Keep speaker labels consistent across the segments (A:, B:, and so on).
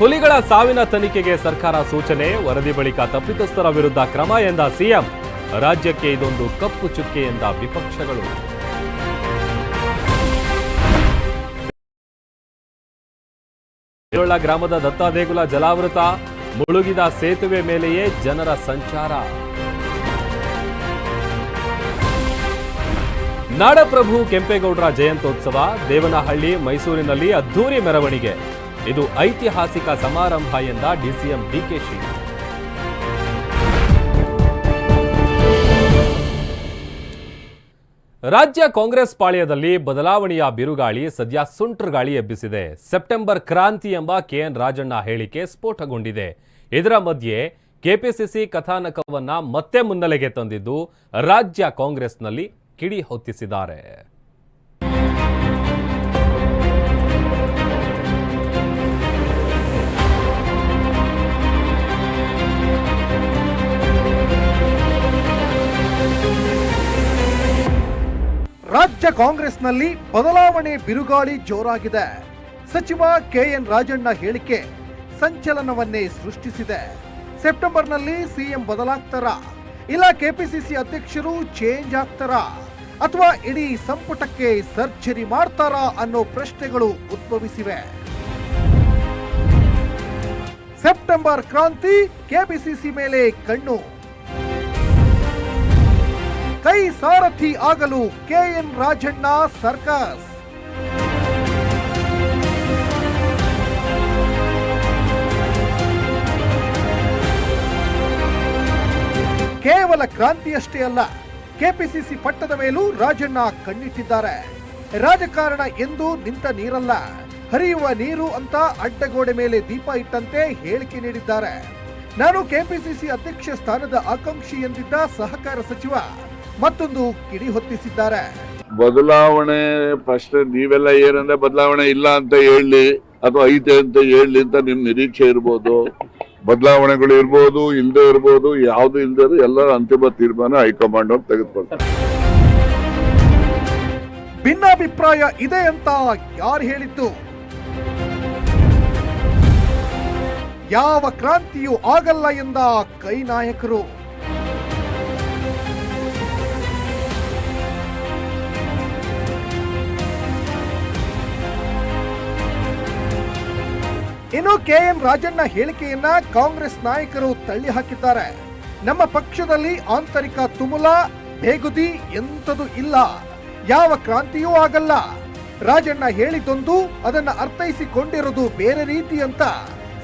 A: ಹುಲಿಗಳ ಸಾವಿನ ತನಿಖೆಗೆ ಸರ್ಕಾರ ಸೂಚನೆ, ವರದಿ ಬಳಿಕ ತಪ್ಪಿತಸ್ಥರ ವಿರುದ್ಧ ಕ್ರಮ ಎಂದ ಸಿಎಂ. ರಾಜ್ಯಕ್ಕೆ ಇದೊಂದು ಕಪ್ಪು ಚುಕ್ಕೆ ಎಂದ ವಿಪಕ್ಷಗಳು. ಏಳೊಳ ಗ್ರಾಮದ ದತ್ತಾದೇಗುಲ ಜಲಾವೃತ ಮುಳುಗಿದ ಸೇತುವೆ ಮೇಲೆಯೇ ಜನರ ಸಂಚಾರ. ನಾಡಪ್ರಭು ಕೆಂಪೇಗೌಡರ ಜಯಂತ್ಯೋತ್ಸವ, ದೇವನಹಳ್ಳಿ, ಮೈಸೂರಿನಲ್ಲಿ ಅದ್ದೂರಿ ಮೆರವಣಿಗೆ. ಇದು ಐತಿಹಾಸಿಕ ಸಮಾರಂಭ ಎಂದ ಡಿಸಿಎಂ ಡಿಕೆಶಿ ರಾಜ್ಯ ಕಾಂಗ್ರೆಸ್ ಪಾಳ್ಯದಲ್ಲಿ ಬದಲಾವಣೆಯ ಬಿರುಗಾಳಿ ಸದ್ಯ ಸುಂಟ್ರ ಗಾಳಿ ಎಬ್ಬಿಸಿದೆ. ಸೆಪ್ಟೆಂಬರ್ ಕ್ರಾಂತಿ ಎಂಬ ಕೆಎನ್ ರಾಜಣ್ಣ ಹೇಳಿಕೆ ಸ್ಫೋಟಗೊಂಡಿದೆ. ಇದರ ಮಧ್ಯೆ ಕೆಪಿಸಿಸಿ ಕಥಾನಕವನ್ನ ಮತ್ತೆ ಮುನ್ನೆಲೆಗೆ ತಂದಿದ್ದು ರಾಜ್ಯ ಕಾಂಗ್ರೆಸ್ನಲ್ಲಿ ಕಿಡಿ ಹೊತ್ತಿಸಿದ್ದಾರೆ.
B: ರಾಜ್ಯ ಕಾಂಗ್ರೆಸ್ನಲ್ಲಿ ಬದಲಾವಣೆ ಬಿರುಗಾಳಿ ಜೋರಾಗಿದೆ. ಸಚಿವ ಕೆಎನ್ ರಾಜಣ್ಣ ಹೇಳಿಕೆ ಸಂಚಲನವನ್ನೇ ಸೃಷ್ಟಿಸಿದೆ. ಸೆಪ್ಟೆಂಬರ್ನಲ್ಲಿ ಸಿಎಂ ಬದಲಾಗ್ತಾರಾ? ಇಲ್ಲ ಕೆಪಿಸಿಸಿ ಅಧ್ಯಕ್ಷರು ಚೇಂಜ್ ಆಗ್ತಾರಾ? ಅಥವಾ ಇಡೀ ಸಂಪುಟಕ್ಕೆ ಸರ್ಜರಿ ಮಾಡ್ತಾರಾ ಅನ್ನೋ ಪ್ರಶ್ನೆಗಳು ಉದ್ಭವಿಸಿವೆ. ಸೆಪ್ಟೆಂಬರ್ ಕ್ರಾಂತಿ ಕೆಪಿಸಿಸಿ ಮೇಲೆ ಕಣ್ಣು. ಕೈ ಸಾರಥಿ ಆಗಲು ಕೆಎನ್ ರಾಜಣ್ಣ ಸರ್ಕಸ್. ಕೇವಲ ಕ್ರಾಂತಿಯಷ್ಟೇ ಅಲ್ಲ, ಕೆಪಿಸಿಸಿ ಪಟ್ಟದ ಮೇಲೂ ರಾಜಣ್ಣ ಕಣ್ಣಿಟ್ಟಿದ್ದಾರೆ. ರಾಜಕಾರಣ ಎಂದು ನಿಂತ ನೀರಲ್ಲ, ಹರಿಯುವ ನೀರು ಅಂತ ಅಡ್ಡಗೋಡೆ ಮೇಲೆ ದೀಪ ಇಟ್ಟಂತೆ ಹೇಳಿಕೆ ನೀಡಿದ್ದಾರೆ. ನಾನು ಕೆಪಿಸಿಸಿ ಅಧ್ಯಕ್ಷ ಸ್ಥಾನದ ಆಕಾಂಕ್ಷಿ ಎಂದಿದ್ದ ಸಹಕಾರ ಸಚಿವ ಮತ್ತೊಂದು ಕಿಡಿ ಹೊತ್ತಿಸಿದ್ದಾರೆ.
C: ಬದಲಾವಣೆ ಫಸ್ಟ್ ನೀವೆಲ್ಲ ಏನಂದ್ರೆ ಬದಲಾವಣೆ ಇಲ್ಲ ಅಂತ ಹೇಳಿ ಅಥವಾ ಐತೆ ಅಂತ ಹೇಳಿ ಅಂತ ನಿಮ್ ನಿರೀಕ್ಷೆ ಇರ್ಬೋದು. ಬದಲಾವಣೆಗಳು ಇರ್ಬೋದು ಇಲ್ಲದೆ ಇರ್ಬೋದು ಯಾವ್ದು ಇಲ್ಲದೆ ಎಲ್ಲರ ಅಂತಿಮ ತೀರ್ಮಾನ ಹೈಕಮಾಂಡ್ ಅವ್ರು ತೆಗೆದುಕೊಳ್ತಾರೆ.
B: ಭಿನ್ನಾಭಿಪ್ರಾಯ ಇದೆ ಅಂತ ಯಾರು ಹೇಳಿದ್ದು? ಯಾವ ಕ್ರಾಂತಿಯೂ ಆಗಲ್ಲ ಎಂದ ಕೈ ನಾಯಕರು. ಇನ್ನು ಕೆಎಂ ರಾಜಣ್ಣ ಹೇಳಿಕೆಯನ್ನ ಕಾಂಗ್ರೆಸ್ ನಾಯಕರು ತಳ್ಳಿ ಹಾಕಿದ್ದಾರೆ. ನಮ್ಮ ಪಕ್ಷದಲ್ಲಿ ಆಂತರಿಕ ತುಮುಲ, ಬೇಗುದಿ ಎಂಥದು ಇಲ್ಲ. ಯಾವ ಕ್ರಾಂತಿಯೂ ಆಗಲ್ಲ. ರಾಜಣ್ಣ ಹೇಳಿದ್ದೊಂದು ಅದನ್ನ ಅರ್ಥೈಸಿಕೊಂಡಿರೋದು ಬೇರೆ ರೀತಿ ಅಂತ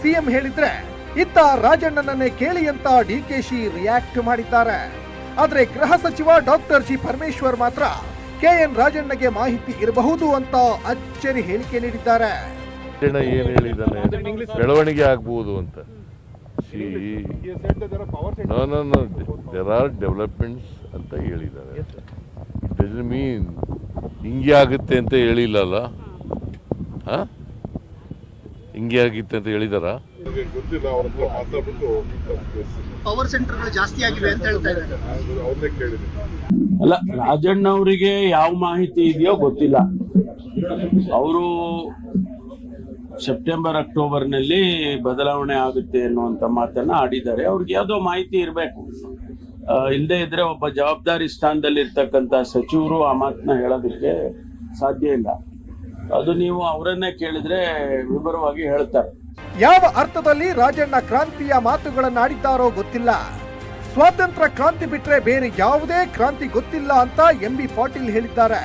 B: ಸಿಎಂ ಹೇಳಿದ್ರೆ, ಇತ್ತ ರಾಜಣ್ಣನನ್ನೇ ಕೇಳಿ ಅಂತ ಡಿಕೆಶಿ ರಿಯಾಕ್ಟ್ ಮಾಡಿದ್ದಾರೆ. ಆದ್ರೆ ಗೃಹ ಸಚಿವ ಡಾಕ್ಟರ್ ಜಿ ಪರಮೇಶ್ವರ್ ಮಾತ್ರ ಕೆಎನ್ ರಾಜಣ್ಣಗೆ ಮಾಹಿತಿ ಇರಬಹುದು ಅಂತ ಅಚ್ಚರಿ ಹೇಳಿಕೆ ನೀಡಿದ್ದಾರೆ.
D: ಜನ ಏನ್ ಹೇಳಿದಾನೆ ಬೆಳವಣಿಗೆ ಆಗ್ಬೋದು ಅಂತ. ಸಿ ದೇರ್ ಆರ್ ಡೆವಲಪ್ಮೆಂಟ್ಸ್ ಅಂತ ಹೇಳಿದ್ದಾರೆ. ಡಸನ್ ಮೀನ್ ಹಿಂಗೆ ಆಗುತ್ತೆ ಅಂತ ಹೇಳಿಲ್ಲಲ್ಲ? ಹಾ? ಹಿಂಗೆ ಆಗಿತ್ತೆ ಅಂತ ಹೇಳಿದಾರ?
C: ಗೊತ್ತಿಲ್ಲ ಅವ್ರ ಹತ್ರ
E: ಪವರ್ ಸೆಂಟರ್ಗಳು ಜಾಸ್ತಿ ಆಗಿವೆ ಅಂತ ಹೇಳ್ತಾ ಇದ್ದಾರೆ.
C: ಅವ್ರನ್ನೇ ಕೇಳಿದ್ದೀನಿ.
F: ಅಲ್ಲ ರಾಜಣ್ಣ ಅವರಿಗೆ ಯಾವ ಮಾಹಿತಿ ಇದೆಯೋ ಗೊತ್ತಿಲ್ಲ. ಅವರು ಸೆಪ್ಟೆಂಬರ್ ಅಕ್ಟೋಬರ್ನಲ್ಲಿ ಬದಲಾವಣೆ ಆಗುತ್ತೆ ಅನ್ನುವಂಥ ಮಾತನ್ನ ಆಡಿದ್ದಾರೆ. ಅವ್ರಿಗೆ ಯಾವುದೋ ಮಾಹಿತಿ ಇರಬೇಕು. ಇಲ್ಲದೆ ಇದ್ರೆ ಒಬ್ಬ ಜವಾಬ್ದಾರಿ ಸ್ಥಾನದಲ್ಲಿ ಇರ್ತಕ್ಕಂಥ ಸಚಿವರು ಆ ಮಾತನ್ನ ಹೇಳೋದಕ್ಕೆ ಸಾಧ್ಯ ಇಲ್ಲ. ಅದು ನೀವು ಅವರನ್ನೇ ಕೇಳಿದ್ರೆ ವಿವರವಾಗಿ ಹೇಳ್ತಾರೆ.
B: ಯಾವ ಅರ್ಥದಲ್ಲಿ ರಾಜಣ್ಣ ಕ್ರಾಂತಿಯ ಮಾತುಗಳನ್ನಾಡಿದ್ದಾರೋ ಗೊತ್ತಿಲ್ಲ. ಸ್ವಾತಂತ್ರ್ಯ ಕ್ರಾಂತಿ ಬಿಟ್ರೆ ಬೇರೆ ಯಾವುದೇ ಕ್ರಾಂತಿ ಗೊತ್ತಿಲ್ಲ ಅಂತ ಎಂ ಬಿ ಪಾಟೀಲ್ ಹೇಳಿದ್ದಾರೆ.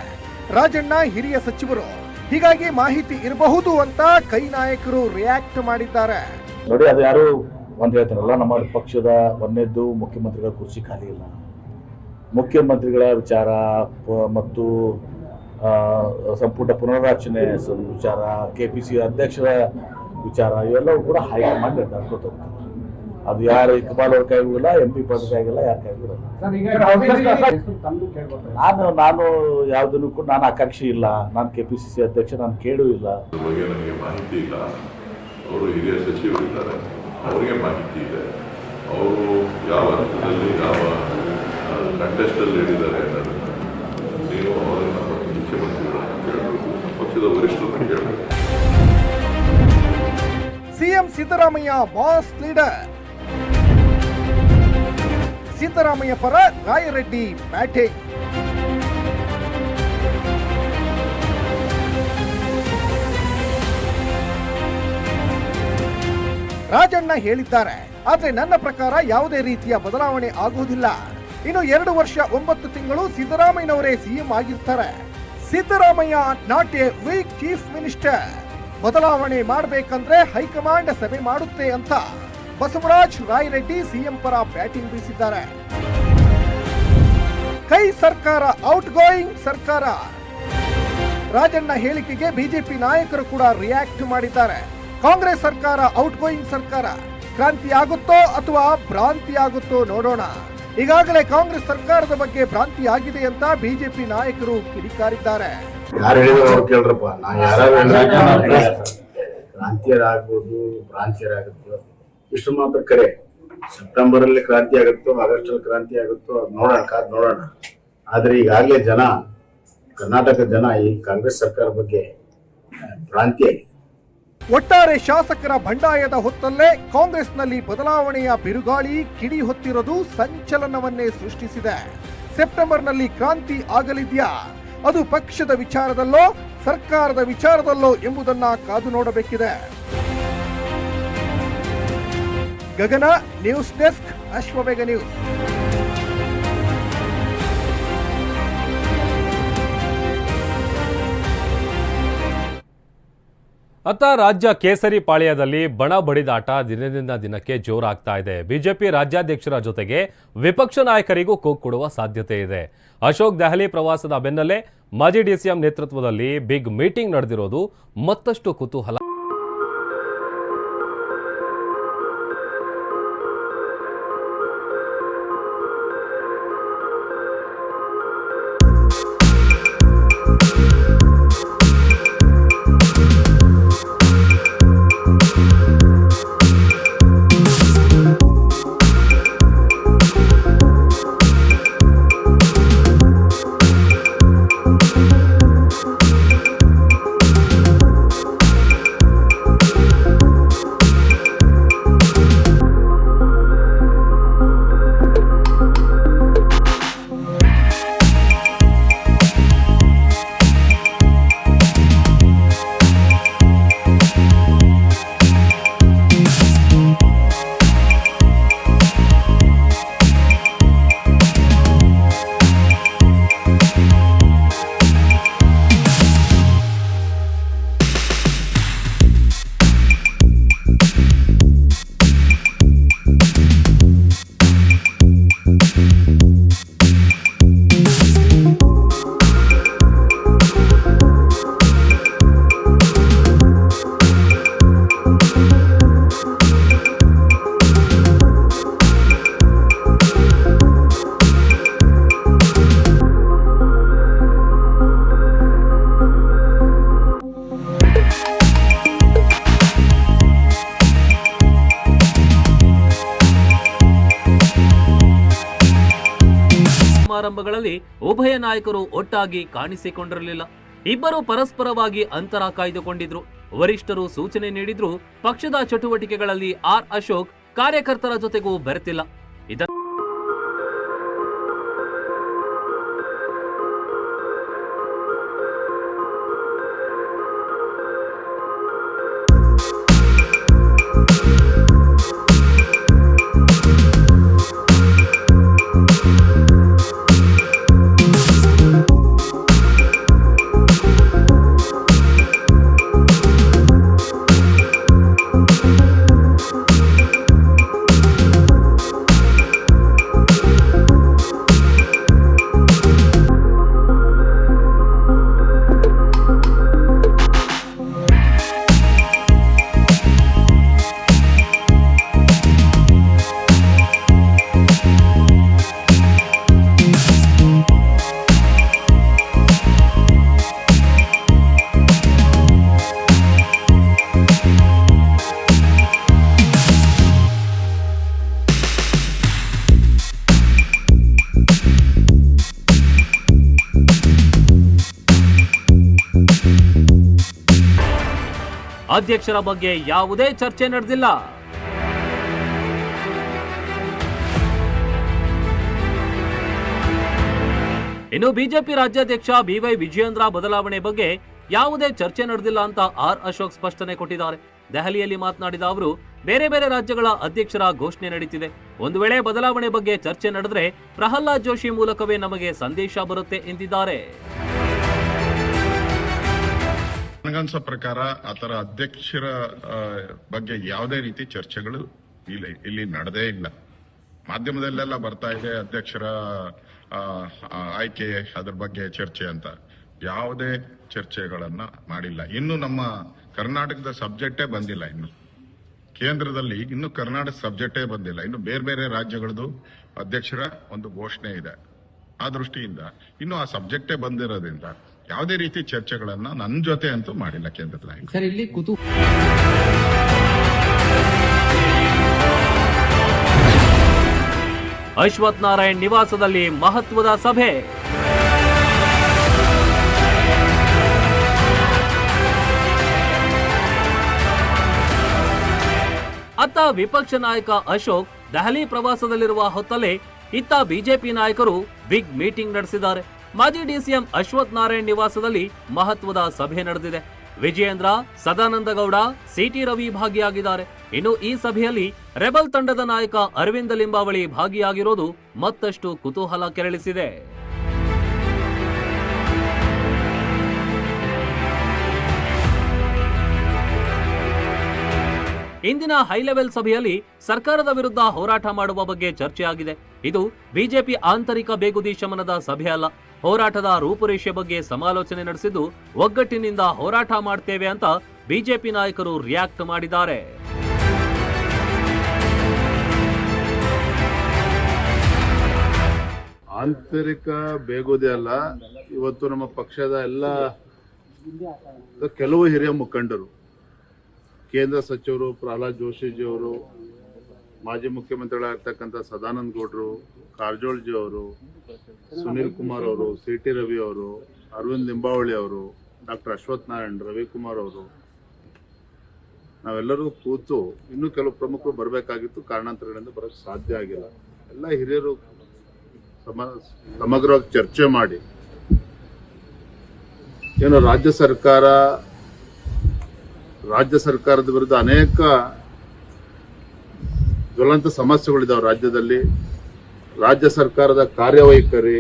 B: ರಾಜಣ್ಣ ಹಿರಿಯ ಸಚಿವರು. ಹೀಗಾಗಿ ಮಾಹಿತಿ ಇರಬಹುದು ಅಂತ ಕೈ ನಾಯಕರು ರಿಯಾಕ್ಟ್ ಮಾಡಿದ್ದಾರೆ.
G: ನೋಡಿ, ಅದು ಯಾರು? ಒಂದು ಹೇಳ್ತಾರಲ್ಲ, ನಮ್ಮ ಪಕ್ಷದ ಒಂದೇದ್ದು ಮುಖ್ಯಮಂತ್ರಿಗಳ ಕುರ್ಚಿ ಖಾಲಿ ಇಲ್ಲ. ಮುಖ್ಯಮಂತ್ರಿಗಳ ವಿಚಾರ ಮತ್ತು ಸಂಪುಟ ಪುನರ್ರಚನೆ ವಿಚಾರ ಕೆ ಪಿ ಸಿ ಅಧ್ಯಕ್ಷರ ವಿಚಾರ, ಇವೆಲ್ಲವೂ ಕೂಡ ಹೈಕಮಾಂಡ್ ನಿರ್ಧಾರಕ್ಕೆ ಅದು ಯಾರು ಇಕ್ಬಾಲ್ ಅವ್ರ ಕೈಗಿಲ್ಲ ಎಂ ಪಿ ಪದ ಕೈಗಿಲ್ಲ ಯಾರ ಕೈಗಿಲ್ಲ ನಾನು ನಾನು ಯಾವುದನ್ನು ಕೂಡ ನಾನು ಆಕಾಂಕ್ಷಿ ಇಲ್ಲ. ನಾನು ಕೆ ಪಿ ಸಿ ಸಿ ಅಧ್ಯಕ್ಷ ನಾನು ಕೇಳೂ ಇಲ್ಲ.
H: ಬಗ್ಗೆ ನನಗೆ ಮಾಹಿತಿ ಇಲ್ಲ. ಅವರು ಹಿರಿಯ ಸಚಿವರಿದ್ದಾರೆ. ಅವರಿಗೆ ಮಾಹಿತಿ ಇದೆ. ಅವರು ಯಾವ ಹಂತದಲ್ಲಿ ಯಾವ ಕಂಟೆಸ್ಟಲ್ಲಿ ಹೇಳಿದ್ದಾರೆ ಅನ್ನೋದನ್ನು ನೀವು ಅವರನ್ನು ಮುಖ್ಯಮಂತ್ರಿಗಳನ್ನು ಕೇಳಬೇಕು. ಪಕ್ಷದ ವರಿಷ್ಠರು ಕೇಳಬೇಕು.
B: CM Siddaramaiah boss leader Siddaramaiah ಪರ ರಾಯರೆಡ್ಡಿ ಬ್ಯಾಟಿಂಗ್ ರಾಜಣ್ಣ ಹೇಳಿದ್ದಾರೆ, ಆದ್ರೆ ನನ್ನ ಪ್ರಕಾರ ಯಾವುದೇ ರೀತಿಯ ಬದಲಾವಣೆ ಆಗುವುದಿಲ್ಲ. ಇನ್ನು ಎರಡು ವರ್ಷ ಒಂಬತ್ತು ತಿಂಗಳು ಸಿದ್ದರಾಮಯ್ಯನವರೇ ಸಿಎಂ ಆಗಿರ್ತಾರೆ. Siddaramaiah not a weak chief minister. ಬದಲಾವಣೆ ಮಾಡಬೇಕಂದ್ರೆ ಹೈಕಮಾಂಡ್ ಸಭೆ ಮಾಡುತ್ತೆ ಅಂತ ಬಸವರಾಜ್, ರಾಯರೆಡ್ಡಿ ಸಿಎಂ ಪರ ಬ್ಯಾಟಿಂಗ್ ಬೀಸಿದ್ದಾರೆ. ಕೈ ಸರ್ಕಾರ ಔಟ್ ಗೋಯಿಂಗ್ ಸರ್ಕಾರ. ರಾಜಣ್ಣ ಹೇಳಿಕೆಗೆ ಬಿಜೆಪಿ ನಾಯಕರು ಕೂಡ ರಿಯಾಕ್ಟ್ ಮಾಡಿದ್ದಾರೆ. ಕಾಂಗ್ರೆಸ್ ಸರ್ಕಾರ ಔಟ್ ಗೋಯಿಂಗ್ ಸರ್ಕಾರ. ಕ್ರಾಂತಿ ಆಗುತ್ತೋ ಅಥವಾ ಭ್ರಾಂತಿ ಆಗುತ್ತೋ ನೋಡೋಣ. ಈಗಾಗಲೇ ಕಾಂಗ್ರೆಸ್ ಸರ್ಕಾರದ ಬಗ್ಗೆ ಭ್ರಾಂತಿ ಆಗಿದೆ ಅಂತ ಬಿಜೆಪಿ ನಾಯಕರು ಕಿಡಿಕಾರಿದ್ದಾರೆ.
I: ಕ್ರಾಂತಿಯರಾಗ್ಬೋದು, ಭ್ರಾಂತಿಯರಾಗುತ್ತೋ. ಇಷ್ಟು ಮಾತ್ರ ಕರೆ. ಸೆಪ್ಟೆಂಬರ್ ಅಲ್ಲಿ ಕ್ರಾಂತಿ ಆಗುತ್ತೋ ಆಗಸ್ಟ್ ಅಲ್ಲಿ ಕ್ರಾಂತಿ ಆಗುತ್ತೋ ನೋಡೋಣ, ಕಾದ್ ನೋಡೋಣ. ಆದ್ರೆ ಈಗಾಗಲೇ ಜನ, ಕರ್ನಾಟಕ ಜನ ಈ ಕಾಂಗ್ರೆಸ್ ಸರ್ಕಾರ ಬಗ್ಗೆ ಭ್ರಾಂತಿಯಾಗಿದೆ
B: ಒಟ್ಟಾರೆ ಶಾಸಕರ ಬಂಡಾಯದ ಹೊತ್ತಲ್ಲೇ ಕಾಂಗ್ರೆಸ್ನಲ್ಲಿ ಬದಲಾವಣೆಯ ಬಿರುಗಾಳಿ ಕಿಡಿ ಹೊತ್ತಿರೋದು ಸಂಚಲನವನ್ನೇ ಸೃಷ್ಟಿಸಿದೆ. ಸೆಪ್ಟೆಂಬರ್ನಲ್ಲಿ ಕ್ರಾಂತಿ ಆಗಲಿದೆಯಾ? ಅದು ಪಕ್ಷದ ವಿಚಾರದಲ್ಲೋ, ಸರ್ಕಾರದ ವಿಚಾರದಲ್ಲೋ ಎಂಬುದನ್ನ ಕಾದು ನೋಡಬೇಕಿದೆ. Gagana news desk Ashwavega news.
A: ಅತ್ತ ರಾಜ್ಯ ಕೇಸರಿ ಪಾಳ್ಯದಲ್ಲಿ ಬಣ ಬಡಿದಾಟ ದಿನದಿಂದ ದಿನಕ್ಕೆ ಜೋರಾಗ್ತಾ ಇದೆ. ಬಿಜೆಪಿ ರಾಜ್ಯಾಧ್ಯಕ್ಷರ ಜೊತೆಗೆ ವಿಪಕ್ಷ ನಾಯಕರಿಗೂ ಕೂಗ್ ಕೊಡುವ ಸಾಧ್ಯತೆ ಇದೆ. ಅಶೋಕ್ ದೆಹಲಿ ಪ್ರವಾಸದ ಬೆನ್ನಲ್ಲೇ ಮಾಜಿ ಡಿಸಿಎಂ ನೇತೃತ್ವದಲ್ಲಿ ಬಿಗ್ ಮೀಟಿಂಗ್ ನಡೆದಿರೋದು ಮತ್ತಷ್ಟು ಕುತೂಹಲ.
J: ಸಮಾರಂಭಗಳಲ್ಲಿ ಉಭಯ ನಾಯಕರು ಒಟ್ಟಾಗಿ ಕಾಣಿಸಿಕೊಂಡಿರಲಿಲ್ಲ. ಇಬ್ಬರು ಪರಸ್ಪರವಾಗಿ ಅಂತರ ಕಾಯ್ದುಕೊಂಡಿದ್ರು. ವರಿಷ್ಠರು ಸೂಚನೆ ನೀಡಿದ್ರು, ಪಕ್ಷದ ಚಟುವಟಿಕೆಗಳಲ್ಲಿ ಆರ್ ಅಶೋಕ್ ಕಾರ್ಯಕರ್ತರ ಜೊತೆಗೂ ಬೆರೆತಿಲ್ಲ. ಇದರ
A: ಅಧ್ಯಕ್ಷರ ಬಗ್ಗೆ ಯಾವುದೇ ಚರ್ಚೆ ನಡೆದಿಲ್ಲ. ಇನ್ನು ಬಿಜೆಪಿ ರಾಜ್ಯಾಧ್ಯಕ್ಷ ಬಿವೈ ವಿಜಯೇಂದ್ರ ಬದಲಾವಣೆ ಬಗ್ಗೆ ಯಾವುದೇ ಚರ್ಚೆ ನಡೆದಿಲ್ಲ ಅಂತ ಆರ್ ಅಶೋಕ್ ಸ್ಪಷ್ಟನೆ ಕೊಟ್ಟಿದ್ದಾರೆ. ದೆಹಲಿಯಲ್ಲಿ ಮಾತನಾಡಿದ ಅವರು, ಬೇರೆ ಬೇರೆ ರಾಜ್ಯಗಳ ಅಧ್ಯಕ್ಷರ ಘೋಷಣೆ ನಡೀತಿದೆ. ಒಂದು ವೇಳೆ ಬದಲಾವಣೆ ಬಗ್ಗೆ ಚರ್ಚೆ ನಡೆದ್ರೆ ಪ್ರಹ್ಲಾದ್ ಜೋಶಿ ಮೂಲಕವೇ ನಮಗೆ ಸಂದೇಶ ಬರುತ್ತೆ ಎಂದಿದ್ದಾರೆ.
H: ನನಗನ್ಸೋ ಪ್ರಕಾರ ಆತರ ಅಧ್ಯಕ್ಷರ ಬಗ್ಗೆ ಯಾವುದೇ ರೀತಿ ಚರ್ಚೆಗಳು ಇಲ್ಲಿ ಇಲ್ಲಿ ನಡೆದೇ ಇಲ್ಲ. ಮಾಧ್ಯಮದಲ್ಲೆಲ್ಲ ಬರ್ತಾ ಇದೆ ಅಧ್ಯಕ್ಷರ ಆಯ್ಕೆ ಅದ್ರ ಬಗ್ಗೆ ಚರ್ಚೆ ಅಂತ. ಯಾವುದೇ ಚರ್ಚೆಗಳನ್ನ ಮಾಡಿಲ್ಲ. ಇನ್ನು ನಮ್ಮ ಕರ್ನಾಟಕದ ಸಬ್ಜೆಕ್ಟೇ ಬಂದಿಲ್ಲ ಇನ್ನು. ಕೇಂದ್ರದಲ್ಲಿ ಇನ್ನು ಕರ್ನಾಟಕ ಸಬ್ಜೆಕ್ಟೇ ಬಂದಿಲ್ಲ. ಇನ್ನು ಬೇರೆ ಬೇರೆ ರಾಜ್ಯಗಳದ್ದು ಅಧ್ಯಕ್ಷರ ಒಂದು ಘೋಷಣೆ ಇದೆ. ಆ ದೃಷ್ಟಿಯಿಂದ ಇನ್ನು ಆ ಸಬ್ಜೆಕ್ಟೇ ಬಂದಿರೋದ್ರಿಂದ ಯಾವುದೇ ರೀತಿ ಚರ್ಚೆಗಳನ್ನ ನನ್ನ ಜೊತೆ ಅಂತೂ ಮಾಡಿಲ್ಲ ಕೇಂದ್ರದ ನಾಯಕ
K: ಸರ್ ಇಲ್ಲಿ ಕುತು
A: ಅಶ್ವಥ್ ನಾರಾಯಣ್ ನಿವಾಸದಲ್ಲಿ ಮಹತ್ವದ ಸಭೆ. ಅತ್ತ ವಿಪಕ್ಷ ನಾಯಕ ಅಶೋಕ್ ದೆಹಲಿ ಪ್ರವಾಸದಲ್ಲಿರುವ ಹೊತ್ತಲ್ಲೇ ಇತ್ತ ಬಿಜೆಪಿ ನಾಯಕರು ಬಿಗ್ ಮೀಟಿಂಗ್ ನಡೆಸಿದ್ದಾರೆ. ಮಾಜಿ ಡಿಸಿಎಂ ಅಶ್ವಥ್ ನಾರಾಯಣ್ ನಿವಾಸದಲ್ಲಿ ಮಹತ್ವದ ಸಭೆ ನಡೆದಿದೆ. ವಿಜಯೇಂದ್ರ, ಸದಾನಂದ ಗೌಡ, ಸಿಟಿ ರವಿ ಭಾಗಿಯಾಗಿದ್ದಾರೆ. ಇನ್ನು ಈ ಸಭೆಯಲ್ಲಿ ರೆಬಲ್ ತಂಡದ ನಾಯಕ ಅರವಿಂದ ಲಿಂಬಾವಳಿ ಭಾಗಿಯಾಗಿರೋದು ಮತ್ತಷ್ಟು ಕುತೂಹಲ ಕೆರಳಿಸಿದೆ. ಇಂದಿನ ಹೈ ಲೆವೆಲ್ ಸಭೆಯಲ್ಲಿ ಸರ್ಕಾರದ ವಿರುದ್ಧ ಹೋರಾಟ ಮಾಡುವ ಬಗ್ಗೆ ಚರ್ಚೆಯಾಗಿದೆ. ಇದು ಬಿಜೆಪಿ ಆಂತರಿಕ ಬೇಗುದಿ ಶಮನದ ಸಭೆ ಅಲ್ಲ. ಹೋರಾಟದ ರೂಪುರೇಷೆ ಬಗ್ಗೆ ಸಮಾಲೋಚನೆ ನಡೆಸಿದ್ದು ಒಗ್ಗಟ್ಟಿನಿಂದ ಹೋರಾಟ ಮಾಡ್ತೇವೆ ಅಂತ ಬಿಜೆಪಿ ನಾಯಕರು ರಿಯಾಕ್ಟ್ ಮಾಡಿದ್ದಾರೆ.
I: ಆಂತರಿಕ ಬೇಗುದೇ ಅಲ್ಲ, ಇವತ್ತು ನಮ್ಮ ಪಕ್ಷದ ಎಲ್ಲ ಕೆಲವು ಹಿರಿಯ ಮುಖಂಡರು, ಕೇಂದ್ರ ಸಚಿವರು ಪ್ರಹ್ಲಾದ್ ಜೋಶಿಜಿ ಅವರು ಮಾಜಿ ಮುಖ್ಯಮಂತ್ರಿಗಳಾಗಿರ್ತಕ್ಕಂಥ ಸದಾನಂದ ಗೌಡರು ಕಾರಜೋಳ್ಜಿ ಅವರು, ಸುನೀಲ್ ಕುಮಾರ್ ಅವರು ಸಿ ಟಿ ರವಿ ಅವರು, ಅರವಿಂದ್ ಲಿಂಬಾವಳಿ ಅವರು, ಡಾಕ್ಟರ್ ಅಶ್ವಥ್ ನಾರಾಯಣ್ ರವಿಕುಮಾರ್ ಅವರು, ನಾವೆಲ್ಲರೂ ಕೂತು ಇನ್ನೂ ಕೆಲವು ಪ್ರಮುಖರು ಬರಬೇಕಾಗಿತ್ತು. ಕಾರಣಾಂತರಗಳಿಂದ ಬರೋಕ್ಕೆ ಸಾಧ್ಯ ಆಗಿಲ್ಲ. ಎಲ್ಲ ಹಿರಿಯರು ಸಮ, ಸಮಗ್ರವಾಗಿ ಚರ್ಚೆ ಮಾಡಿ, ಏನು ರಾಜ್ಯ ಸರ್ಕಾರ, ರಾಜ್ಯ ಸರ್ಕಾರದ ವಿರುದ್ಧ ಅನೇಕ ಜ್ವಲಂತ ಸಮಸ್ಯೆಗಳಿದಾವೆ ರಾಜ್ಯದಲ್ಲಿ. ರಾಜ್ಯ ಸರ್ಕಾರದ ಕಾರ್ಯವೈಖರಿ,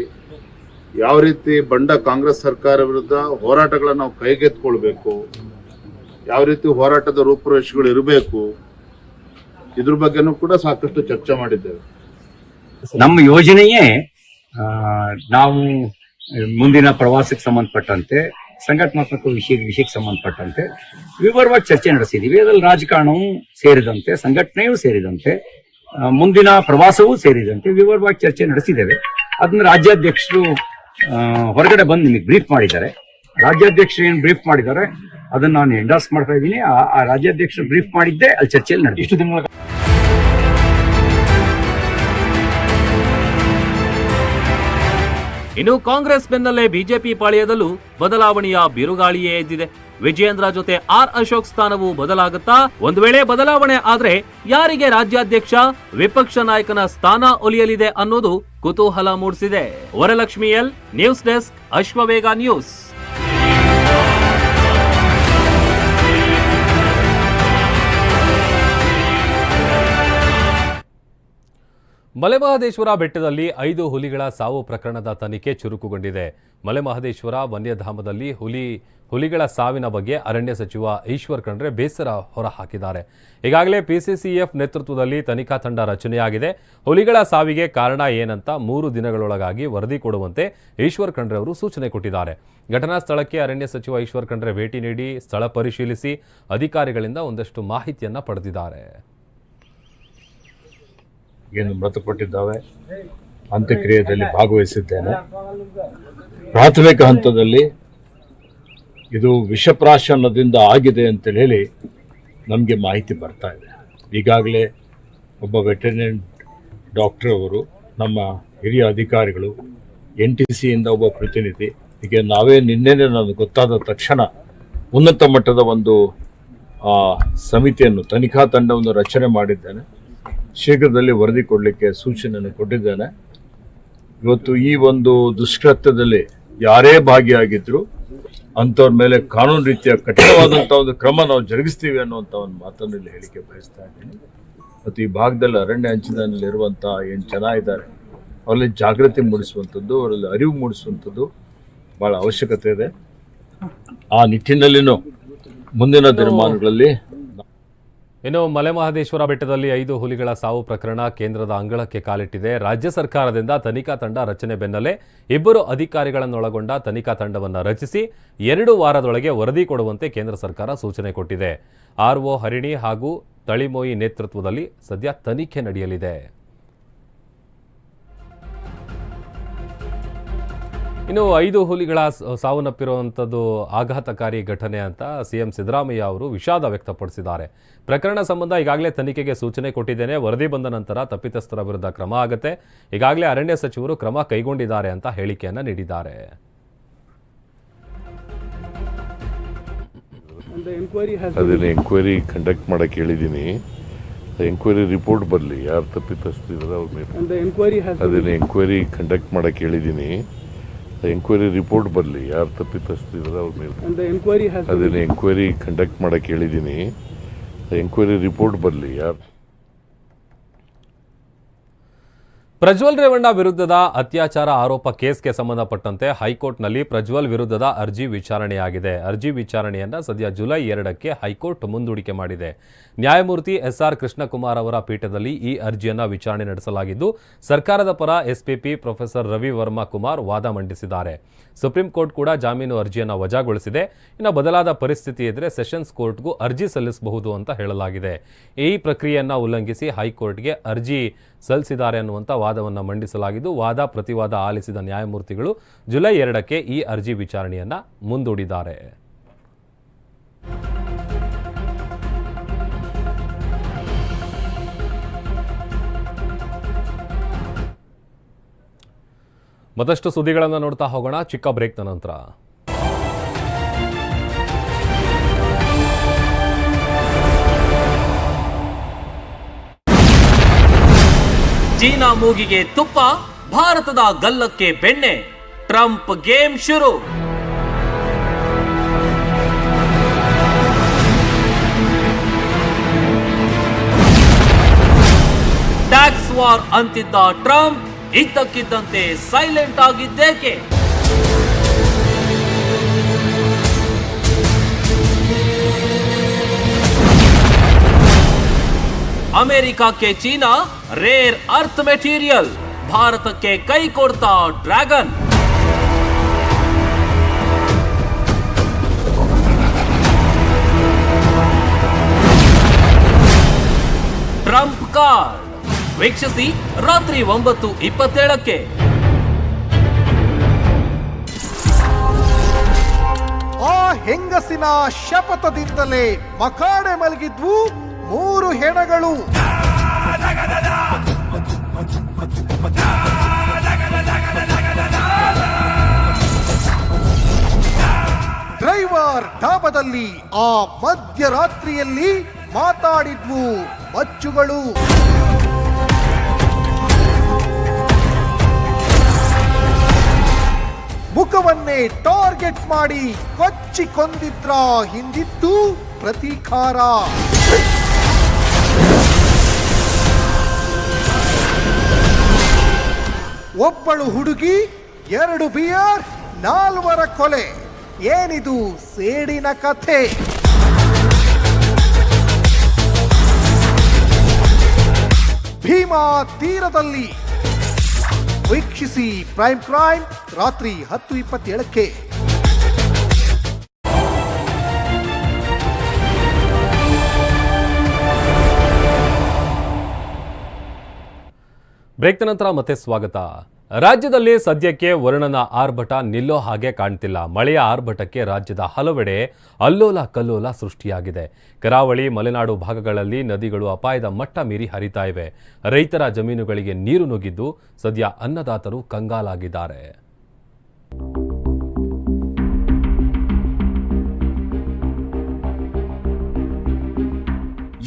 I: ಯಾವ ರೀತಿ ಬಂಡ ಕಾಂಗ್ರೆಸ್ ಸರ್ಕಾರ ವಿರುದ್ಧ ಹೋರಾಟಗಳನ್ನು ನಾವು ಕೈಗೆತ್ಕೊಳ್ಬೇಕು ಯಾವ ರೀತಿ ಹೋರಾಟದ ರೂಪುರೇಷೆಗಳು ಇರಬೇಕು, ಇದ್ರ ಬಗ್ಗೆನೂ ಕೂಡ ಸಾಕಷ್ಟು ಚರ್ಚೆ ಮಾಡಿದ್ದೇವೆ.
K: ನಮ್ಮ ಯೋಜನೆಯೇ ನಾವು ಮುಂದಿನ ಪ್ರವಾಸಕ್ಕೆ ಸಂಬಂಧಪಟ್ಟಂತೆ ಸಂಘಟನಾತ್ಮಕ ವಿಷಯ ವಿಷಯಕ್ಕೆ ಸಂಬಂಧಪಟ್ಟಂತೆ ವಿವರವಾಗಿ ಚರ್ಚೆ ನಡೆಸಿದ್ದೀವಿ. ಅದರಲ್ಲಿ ರಾಜಕಾರಣವೂ ಸೇರಿದಂತೆ, ಸಂಘಟನೆಯೂ ಸೇರಿದಂತೆ ಮುಂದಿನ ಪ್ರವಾಸವೂ ಸೇರಿದಂತೆ ವಿವರವಾಗಿ ಚರ್ಚೆ ನಡೆಸಿದ್ದೇವೆ. ಅದನ್ನ ರಾಜ್ಯಾಧ್ಯಕ್ಷರು ಹೊರಗಡೆ ಬಂದು ನಿಮಗೆ ಬ್ರೀಫ್ ಮಾಡಿದ್ದಾರೆ. ರಾಜ್ಯಾಧ್ಯಕ್ಷರು ಏನು ಬ್ರೀಫ್ ಮಾಡಿದ್ದಾರೆ, ಅದನ್ನ ನಾನು ಎಂಡಾಸ್ ಮಾಡ್ತಾ ಇದ್ದೀನಿ. ಆ- ರಾಜ್ಯಾಧ್ಯಕ್ಷರು ಬ್ರೀಫ್ ಮಾಡಿದ್ದೆ ಅಲ್ಲಿ ಚರ್ಚೆಯಲ್ಲಿ ನಡೆದಿದೆ. ಇಷ್ಟು ದಿನಗಳ
A: ಇನ್ನು ಕಾಂಗ್ರೆಸ್ ಬೆನ್ನಲ್ಲೇ ಬಿಜೆಪಿ ಪಾಳ್ಯದಲ್ಲೂ ಬದಲಾವಣೆಯ ಬಿರುಗಾಳಿಯೇ ಎದ್ದಿದೆ. ವಿಜಯೇಂದ್ರ ಜೊತೆ ಆರ್ ಅಶೋಕ್ ಸ್ಥಾನವು ಬದಲಾಗುತ್ತಾ? ಒಂದು ವೇಳೆ ಬದಲಾವಣೆ ಆದ್ರೆ ಯಾರಿಗೆ ರಾಜ್ಯಾಧ್ಯಕ್ಷ ವಿಪಕ್ಷ ನಾಯಕನ ಸ್ಥಾನ ಒಲಿಯಲಿದೆ ಅನ್ನೋದು ಕುತೂಹಲ ಮೂಡಿಸಿದೆ. Varalakshmi L, news desk Ashwavega news.
L: Malemahadeshwara ಬೆಟ್ಟದಲ್ಲಿ ಐದು ಹುಲಿಗಳ ಸಾವು ಪ್ರಕರಣದ ತನಿಖೆ ಚುರುಕುಗೊಂಡಿದೆ. ಮಲೆಮಹದೇಶ್ವರ ವನ್ಯಧಾಮದಲ್ಲಿ ಹುಲಿ, ಹುಲಿಗಳ ಸಾವಿನ ಬಗ್ಗೆ ಅರಣ್ಯ ಸಚಿವ ಈಶ್ವರ್ ಖಂಡ್ರೆ ಬೇಸರ ಹೊರಹಾಕಿದ್ದಾರೆ. ಈಗಾಗಲೇ ಪಿಸಿಸಿಎಫ್ ನೇತೃತ್ವದಲ್ಲಿ ತನಿಖಾ ತಂಡ ರಚನೆಯಾಗಿದೆ. ಹುಲಿಗಳ ಸಾವಿಗೆ ಕಾರಣ ಏನಂತ ಮೂರು ದಿನಗಳೊಳಗಾಗಿ ವರದಿ ಕೊಡುವಂತೆ ಈಶ್ವರ್ ಖಂಡ್ರೆ ಅವರು ಸೂಚನೆ ಕೊಟ್ಟಿದ್ದಾರೆ. ಘಟನಾ ಸ್ಥಳಕ್ಕೆ ಅರಣ್ಯ ಸಚಿವ ಈಶ್ವರ್ ಖಂಡ್ರೆ ಭೇಟಿ ನೀಡಿ ಸ್ಥಳ ಪರಿಶೀಲಿಸಿ ಅಧಿಕಾರಿಗಳಿಂದ ಒಂದಷ್ಟು ಮಾಹಿತಿಯನ್ನು ಪಡೆದಿದ್ದಾರೆ.
M: ಏನು ಮೃತಪಟ್ಟಿದ್ದಾವೆ. ಅಂತ್ಯಕ್ರಿಯೆಯಲ್ಲಿ ಭಾಗವಹಿಸಿದ್ದೇನೆ. ಪ್ರಾಥಮಿಕ ಹಂತದಲ್ಲಿ ಇದು ವಿಷಪ್ರಾಶನದಿಂದ ಆಗಿದೆ ಅಂತೇಳಿ ಹೇಳಿ ನಮಗೆ ಮಾಹಿತಿ ಬರ್ತಾ ಇದೆ. ಈಗಾಗಲೇ ಒಬ್ಬ ವೆಟರ್ನರಿ ಡಾಕ್ಟರ್ ಅವರು ನಮ್ಮ ಹಿರಿಯ ಅಧಿಕಾರಿಗಳು, ಎನ್ ಟಿ ಸಿಯಿಂದ ಒಬ್ಬ ಪ್ರತಿನಿಧಿ, ಹೀಗೆ ನಾವೇ ನಿನ್ನೆನೆ ನನಗೆ ಗೊತ್ತಾದ ತಕ್ಷಣ ಉನ್ನತ ಮಟ್ಟದ ಒಂದು ಸಮಿತಿಯನ್ನು, ತನಿಖಾ ತಂಡವನ್ನು ರಚನೆ ಮಾಡಿದ್ದೇನೆ. ಶೀಘ್ರದಲ್ಲಿ ವರದಿ ಕೊಡಲಿಕ್ಕೆ ಸೂಚನೆಯನ್ನು ಕೊಟ್ಟಿದ್ದೇನೆ. ಇವತ್ತು ಈ ಒಂದು ದುಷ್ಕೃತ್ಯದಲ್ಲಿ ಯಾರೇ ಭಾಗಿಯಾಗಿದ್ರು ಅಂಥವ್ರ ಮೇಲೆ ಕಾನೂನು ರೀತಿಯ ಕಠಿಣವಾದಂಥ ಒಂದು ಕ್ರಮ ನಾವು ಜರುಗಿಸ್ತೀವಿ ಅನ್ನುವಂಥ ಒಂದು ಮಾತನ್ನು ಇಲ್ಲಿ ಹೇಳಿಕೆ ಬಯಸ್ತಾ ಇದ್ದೀನಿ. ಮತ್ತು ಈ ಭಾಗದಲ್ಲಿ ಅರಣ್ಯ ಅಂಚಿನಲ್ಲಿರುವಂಥ ಏನು ಜನ ಇದ್ದಾರೆ, ಅವರಲ್ಲಿ ಜಾಗೃತಿ ಮೂಡಿಸುವಂಥದ್ದು, ಅವರಲ್ಲಿ ಅರಿವು ಮೂಡಿಸುವಂಥದ್ದು ಭಾಳ ಅವಶ್ಯಕತೆ ಇದೆ. ಆ ನಿಟ್ಟಿನಲ್ಲಿನೂ ಮುಂದಿನ ದಿನಮಾನಗಳಲ್ಲಿ
A: ಇನ್ನು ಮಲೆಮಹದೇಶ್ವರ ಬೆಟ್ಟದಲ್ಲಿ ಐದು ಹುಲಿಗಳ ಸಾವು ಪ್ರಕರಣ ಕೇಂದ್ರದ ಅಂಗಳಕ್ಕೆ ಕಾಲಿಟ್ಟಿದೆ. ರಾಜ್ಯ ಸರ್ಕಾರದಿಂದ ತನಿಖಾ ತಂಡ ರಚನೆ ಬೆನ್ನಲ್ಲೇ ಇಬ್ಬರು ಅಧಿಕಾರಿಗಳನ್ನೊಳಗೊಂಡ ತನಿಖಾ ತಂಡವನ್ನು ರಚಿಸಿ ಎರಡು ವಾರದೊಳಗೆ ವರದಿ ಕೊಡುವಂತೆ ಕೇಂದ್ರ ಸರ್ಕಾರ ಸೂಚನೆ ಕೊಟ್ಟಿದೆ. ಆರ್ಒ ಹರಿಣಿ ಹಾಗೂ ತಳಿಮೋಯಿ ನೇತೃತ್ವದಲ್ಲಿ ಸದ್ಯ ತನಿಖೆ ನಡೆಯಲಿದೆ. ಇನ್ನು ಐದು ಹುಲಿಗಳ ಸಾವನ್ನಪ್ಪಿರುವಂಥದ್ದು ಆಘಾತಕಾರಿ ಘಟನೆ ಅಂತ ಸಿಎಂ ಸಿದ್ದರಾಮಯ್ಯ ಅವರು ವಿಷಾದ ವ್ಯಕ್ತಪಡಿಸಿದ್ದಾರೆ. ಪ್ರಕರಣ ಸಂಬಂಧ ಈಗಾಗಲೇ ತನಿಖೆಗೆ ಸೂಚನೆ ಕೊಟ್ಟಿದ್ದೇನೆ. ವರದಿ ಬಂದ ನಂತರ ತಪ್ಪಿತಸ್ಥರ ವಿರುದ್ಧ ಕ್ರಮ ಆಗುತ್ತೆ. ಈಗಾಗಲೇ ಅರಣ್ಯ ಸಚಿವರು ಕ್ರಮ ಕೈಗೊಂಡಿದ್ದಾರೆ ಅಂತ ಹೇಳಿಕೆಯನ್ನು ನೀಡಿದ್ದಾರೆ.
H: ಅದನ್ನ ಎಂಕ್ವೈರಿ ಕಂಡಕ್ಟ್ ಮಾಡಕ್ಕೆ ಹೇಳಿದ್ದೀನಿ. ಎಂಕ್ವೈರಿ ರಿಪೋರ್ಟ್ ಬರಲಿ. ಯಾರು ತಪ್ಪಿತಸ್ಥರಿದ್ದಾರೆ ಅವ್ರ ಮೇಲೆ. ಅದನ್ನ ಎಂಕ್ವೈರಿ ಕಂಡಕ್ಟ್ ಮಾಡಕ್ಕೆ ಹೇಳಿದ್ದೀನಿ. ಎಂಕ್ವೈರಿ ರಿಪೋರ್ಟ್ ಬರಲಿ ಯಾರು ತಪ್ಪಿತಸ್ತಿದ್ರೆ ಅವ್ರ ಮೇಲೆ. ಅದನ್ನು ಎಂಕ್ವೈರಿ ಕಂಡಕ್ಟ್ ಮಾಡೋಕ್ಕೆ ಹೇಳಿದ್ದೀನಿ ಎಂಕ್ವೈರಿ ರಿಪೋರ್ಟ್ ಬರಲಿ ಯಾರು
A: ಪ್ರಜ್ವಲ್ ರೇವಣ್ಣ ವಿರುದ್ಧದ ಅತ್ಯಾಚಾರ ಆರೋಪ ಕೇಸ್ಗೆ ಸಂಬಂಧಪಟ್ಟಂತೆ ಹೈಕೋರ್ಟ್ನಲ್ಲಿ ಪ್ರಜ್ವಲ್ ವಿರುದ್ಧದ ಅರ್ಜಿ ವಿಚಾರಣೆಯಾಗಿದೆ. ಅರ್ಜಿ ವಿಚಾರಣೆಯನ್ನು ಸದ್ಯ ಜುಲೈ ಎರಡಕ್ಕೆ ಹೈಕೋರ್ಟ್ ಮುಂದೂಡಿಕೆ ಮಾಡಿದೆ. ನ್ಯಾಯಮೂರ್ತಿ ಎಸ್ಆರ್ ಕೃಷ್ಣಕುಮಾರ್ ಅವರ ಪೀಠದಲ್ಲಿ ಈ ಅರ್ಜಿಯನ್ನು ವಿಚಾರಣೆ ನಡೆಸಲಾಗಿದ್ದು, ಸರ್ಕಾರದ ಪರ ಎಸ್ಪಿಪಿ ಪ್ರೊಫೆಸರ್ ರವಿ ವರ್ಮಾ ಕುಮಾರ್ ವಾದ ಮಂಡಿಸಿದ್ದಾರೆ. ಸುಪ್ರೀಂ ಕೋರ್ಟ್ ಕೂಡ ಜಾಮೀನು ಅರ್ಜಿಯನ್ನು ವಜಾಗೊಳಿಸಿದೆ. ಇನ್ನು ಬದಲಾದ ಪರಿಸ್ಥಿತಿ ಇದ್ದರೆ ಸೆಷನ್ಸ್ ಕೋರ್ಟ್ಗೂ ಅರ್ಜಿ ಸಲ್ಲಿಸಬಹುದು ಅಂತ ಹೇಳಲಾಗಿದೆ. ಈ ಪ್ರಕ್ರಿಯೆಯನ್ನು ಉಲ್ಲಂಘಿಸಿ ಹೈಕೋರ್ಟ್ಗೆ ಅರ್ಜಿ ಸಲ್ಲಿಸಿದ್ದಾರೆ ಅನ್ನುವಂಥ ವಾದವನ್ನು ಮಂಡಿಸಲಾಗಿದ್ದು, ವಾದ ಪ್ರತಿವಾದ ಆಲಿಸಿದ ನ್ಯಾಯಮೂರ್ತಿಗಳು ಜುಲೈ ಎರಡಕ್ಕೆ ಈ ಅರ್ಜಿ ವಿಚಾರಣೆಯನ್ನು ಮುಂದೂಡಿದ್ದಾರೆ. ಮತ್ತಷ್ಟು ಸುದ್ದಿಗಳನ್ನು ನೋಡ್ತಾ ಹೋಗೋಣ. ಚಿಕ್ಕ ಬ್ರೇಕ್ನ ನಂತರ.
J: ಚೀನಾ ಮೂಗಿಗೆ ತುಪ್ಪ, ಭಾರತದ ಗಲ್ಲಕ್ಕೆ ಬೆಣ್ಣೆ. ಟ್ರಂಪ್ ಗೇಮ್ ಶುರು. ಟ್ಯಾಕ್ಸ್ ವಾರ್ ಅಂತಿದ್ದ ಟ್ರಂಪ್, ಇದ್ದಕ್ಕಿದ್ದಂತೆ ಸೈಲೆಂಟ್ ಆಗಿದ್ದೇಕೆ? ಅಮೆರಿಕಕ್ಕೆ ಚೀನಾ ರೇರ್ ಅರ್ತ್ ಮೆಟೀರಿಯಲ್ ಭಾರತಕ್ಕೆ ಕೈ ಕೊಡ್ತಾ ಡ್ರ್ಯಾಗನ್. Trump card. ವೀಕ್ಷಿಸಿ ರಾತ್ರಿ ಒಂಬತ್ತು ಇಪ್ಪತ್ತೇಳಕ್ಕೆ.
B: ಆ ಹೆಂಗಸಿನ ಶಪಥದಿಂದಲೇ ಮಕಾಡೆ ಮಲಗಿದ್ವು ಮೂರು ಹೆಣಗಳು. ಡ್ರೈವರ್ ಡಾಬದಲ್ಲಿ ಆ ಮಧ್ಯರಾತ್ರಿಯಲ್ಲಿ ಮಾತಾಡಿದ್ವು ಮಚ್ಚುಗಳು. ಮುಖವನ್ನೇ ಟಾರ್ಗೆಟ್ ಮಾಡಿ ಕೊಚ್ಚಿ ಕೊಂದಿದ್ರ ಹಿಂದಿತ್ತು ಪ್ರತೀಕಾರ. ಒಬ್ಬಳು ಹುಡುಗಿ, ಎರಡು ಬಿಯರ್, ನಾಲ್ವರ ಕೊಲೆ. ಏನಿದು ಸೇಡಿನ ಕಥೆ? ಭೀಮಾ ತೀರದಲ್ಲಿ. ವೀಕ್ಷಿಸಿ ಪ್ರೈಮ್ ಕ್ರೈಮ್ ರಾತ್ರಿ ಹತ್ತು ಇಪ್ಪತ್ತೇಳಕ್ಕೆ.
A: ಬ್ರೇಕ್ನ ನಂತರ ಮತ್ತೆ ಸ್ವಾಗತ. ರಾಜ್ಯದಲ್ಲಿ ಸದ್ಯಕ್ಕೆ ವರುಣನ ಆರ್ಭಟ ನಿಲ್ಲೋ ಹಾಗೆ ಕಾಣ್ತಿಲ್ಲ. ಮಳೆಯ ಆರ್ಭಟಕ್ಕೆ ರಾಜ್ಯದ ಹಲವೆಡೆ ಅಲ್ಲೋಲ ಕಲ್ಲೋಲ ಸೃಷ್ಟಿಯಾಗಿದೆ. ಕರಾವಳಿ, ಮಲೆನಾಡು ಭಾಗಗಳಲ್ಲಿ ನದಿಗಳು ಅಪಾಯದ ಮಟ್ಟ ಮೀರಿ ಹರಿತಾ ಇವೆ. ರೈತರ ಜಮೀನುಗಳಿಗೆ ನೀರು ನುಗ್ಗಿದ್ದು ಸದ್ಯ ಅನ್ನದಾತರು ಕಂಗಾಲಾಗಿದ್ದಾರೆ.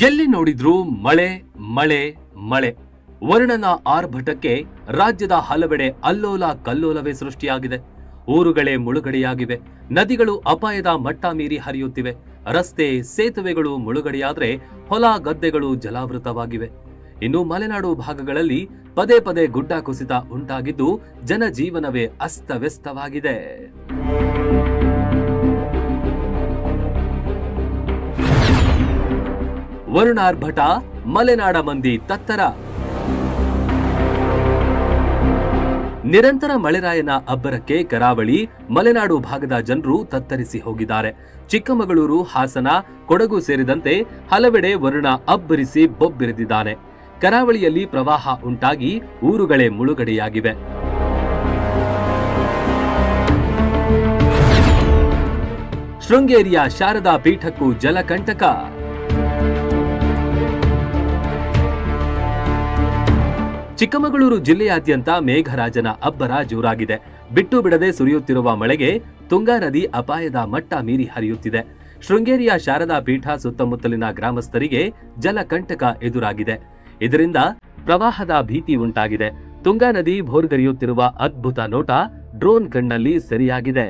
A: ಎಲ್ಲಿ ನೋಡಿದ್ರೂ ಮಳೆ ಮಳೆ ಮಳೆ. ವರುಣನ ಆರ್ಭಟಕ್ಕೆ ರಾಜ್ಯದ ಹಲವೆಡೆ ಅಲ್ಲೋಲ ಕಲ್ಲೋಲವೇ ಸೃಷ್ಟಿಯಾಗಿದೆ. ಊರುಗಳೇ ಮುಳುಗಡೆಯಾಗಿವೆ. ನದಿಗಳು ಅಪಾಯದ ಮಟ್ಟ ಮೀರಿ ಹರಿಯುತ್ತಿವೆ. ರಸ್ತೆ, ಸೇತುವೆಗಳು ಮುಳುಗಡೆಯಾದರೆ ಹೊಲ ಗದ್ದೆಗಳು ಜಲಾವೃತವಾಗಿವೆ. ಇನ್ನು ಮಲೆನಾಡು ಭಾಗಗಳಲ್ಲಿ ಪದೇ ಪದೇ ಗುಡ್ಡ ಕುಸಿತ ಉಂಟಾಗಿದ್ದು ಜನಜೀವನವೇ ಅಸ್ತವ್ಯಸ್ತವಾಗಿದೆ. ವರುಣಾರ್ಭಟ ಮಲೆನಾಡ ಮಂದಿ ತತ್ತರ. ನಿರಂತರ ಮಳೆರಾಯನ ಅಬ್ಬರಕ್ಕೆ ಕರಾವಳಿ, ಮಲೆನಾಡು ಭಾಗದ ಜನರು ತತ್ತರಿಸಿ ಹೋಗಿದ್ದಾರೆ. ಚಿಕ್ಕಮಗಳೂರು, ಹಾಸನ, ಕೊಡಗು ಸೇರಿದಂತೆ ಹಲವೆಡೆ ವರುಣ ಅಬ್ಬರಿಸಿ ಬೊಬ್ಬಿರಿದಿದ್ದಾನೆ. ಕರಾವಳಿಯಲ್ಲಿ ಪ್ರವಾಹ ಉಂಟಾಗಿ ಊರುಗಳೇ ಮುಳುಗಡೆಯಾಗಿವೆ. ಶೃಂಗೇರಿಯ ಶಾರದಾ ಪೀಠಕ್ಕೂ ಜಲಕಂಟಕ. ಚಿಕ್ಕಮಗಳೂರು ಜಿಲ್ಲೆಯಾದ್ಯಂತ ಮೇಘರಾಜನ ಅಬ್ಬರ ಜೋರಾಗಿದೆ. ಬಿಟ್ಟು ಬಿಡದೆ ಸುರಿಯುತ್ತಿರುವ ಮಳೆಗೆ ತುಂಗಾ ನದಿ ಅಪಾಯದ ಮಟ್ಟ ಮೀರಿ ಹರಿಯುತ್ತಿದೆ. ಶೃಂಗೇರಿಯ ಶಾರದಾ ಪೀಠ ಸುತ್ತಮುತ್ತಲಿನ ಗ್ರಾಮಸ್ಥರಿಗೆ ಜಲಕಂಟಕ ಎದುರಾಗಿದೆ. ಇದರಿಂದ ಪ್ರವಾಹದ ಭೀತಿ ಉಂಟಾಗಿದೆ. ತುಂಗಾ ನದಿ ಭೋರ್ಗರಿಯುತ್ತಿರುವ ಅದ್ಭುತ ನೋಟ ಡ್ರೋನ್ ಕಣ್ಣಲ್ಲಿ ಸೆರೆಯಾಗಿದೆ.